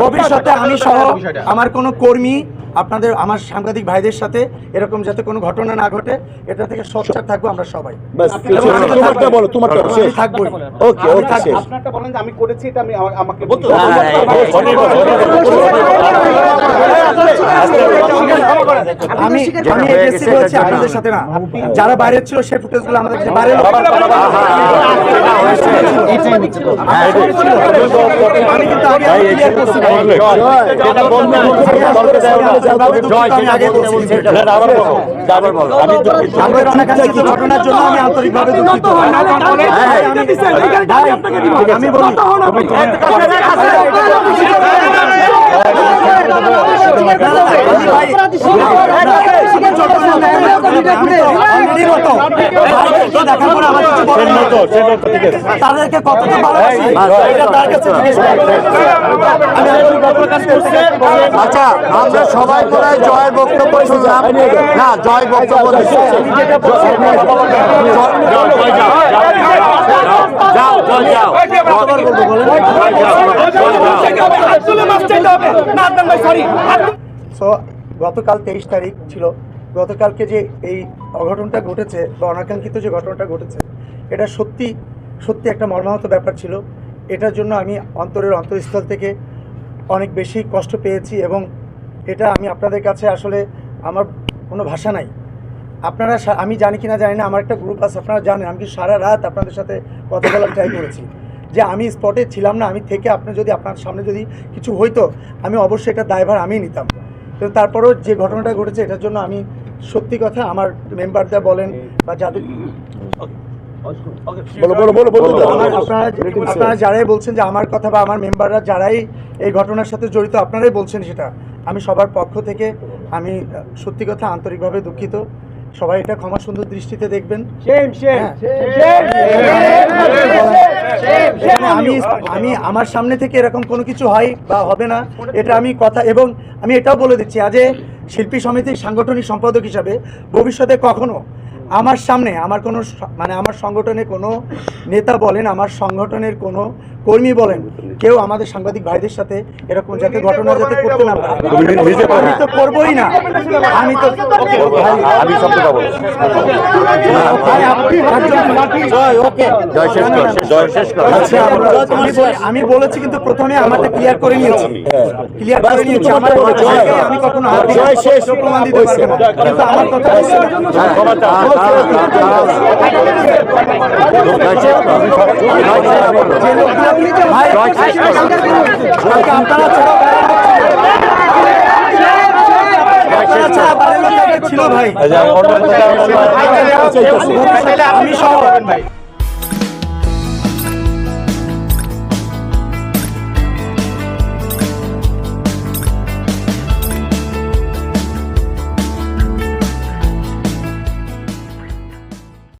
ভবিষ্যতে আমি সহ আমার কোনো কর্মী আপনাদের আমার সাংবাদিক ভাইদের সাথে এরকম যাতে কোনো ঘটনা না ঘটে এটা থেকে সোচ্চার থাকব আমরা সবাই আমি তোমারটা বলো, তোমারটা আমি শেষ। থাকবোই ওকে, আমি থাকব। শেষ। আপনারটা বলেন যে আমি করেছি এটা আমি আমাকে বলতে আমি আমি বলছি আপনাদের সাথে না যারা বাইরে ছিল সে ফুটেজগুলো আমাদের কাছে বাইরে ঘটনার জন্য আমি আন্তরিকভাবে আমি বলি তাদেরকে কতটা। আচ্ছা আমরা সবাই করে জয়ের বক্তব্য শুনলাম না জয় বক্তব্য যাও জয় যাও সো গতকাল তেইশ তারিখ ছিল গতকালকে যে এই অঘটনটা ঘটেছে বা অনাকাঙ্ক্ষিত যে ঘটনাটা ঘটেছে, এটা সত্যি সত্যি একটা মর্মাহত ব্যাপার ছিল। এটার জন্য আমি অন্তরের অন্তরস্থল থেকে অনেক বেশি কষ্ট পেয়েছি এবং এটা আমি আপনাদের কাছে আসলে আমার কোনো ভাষা নাই। আপনারা আমি জানি কি না জানি না, আমার একটা গ্রুপ আছে, আপনারা জানেন, আমি সারা রাত আপনাদের সাথে কথা বলার ট্রাই করেছি। যে আমি স্পটে ছিলাম না, আমি থেকে আপনি যদি, আপনার সামনে যদি কিছু হইতো, আমি অবশ্যই এটা দায়ভার আমিই নিতাম। কিন্তু তারপরেও যে ঘটনাটা ঘটেছে, এটার জন্য আমি সত্যি কথা আমার মেম্বারদের বলেন বা যাদের বলো বলো বলো বলো আপনারা আপনারা যারাই বলছেন যে আমার কথা বা আমার মেম্বাররা যারাই এই ঘটনার সাথে জড়িত আপনারাই বলছেন সেটা। আমি সবার পক্ষ থেকে আমি সত্যি কথা আন্তরিকভাবে দুঃখিত। সবাই এটা ক্ষমা সুন্দর দৃষ্টিতে দেখবেন। আমি আমি আমার সামনে থেকে এরকম কোনো কিছু হয় বা হবে না এটা আমি কথা এবং আমি এটাও বলে দিচ্ছি আজ শিল্পী সমিতির সাংগঠনিক সম্পাদক হিসাবে ভবিষ্যতে কখনো আমার সামনে আমার কোনো মানে আমার সংগঠনের কোনো নেতা বলেন, আমার সংগঠনের কোনো কর্মী বলেন কেউ আমাদের সাংবাদিক ভাইদের সাথে এরকম যাতে ঘটনা যাতে করতে না পারে। আমি তো করবোই না। আমি তো আমি আচ্ছা, আমি বলেছি কিন্তু প্রথমে আমাকে ক্লিয়ার করে নিয়েছি। ক্লিয়ার করে নিয়েছি। আমার আমি কখনো জয় শেষ। প্রমাণ দিতে পারব না। কিন্তু আমার কথা হচ্ছে। যে লোকগুলো ভাই। বাইরের লোক ছিল ভাই। আচ্ছা, আমি সহ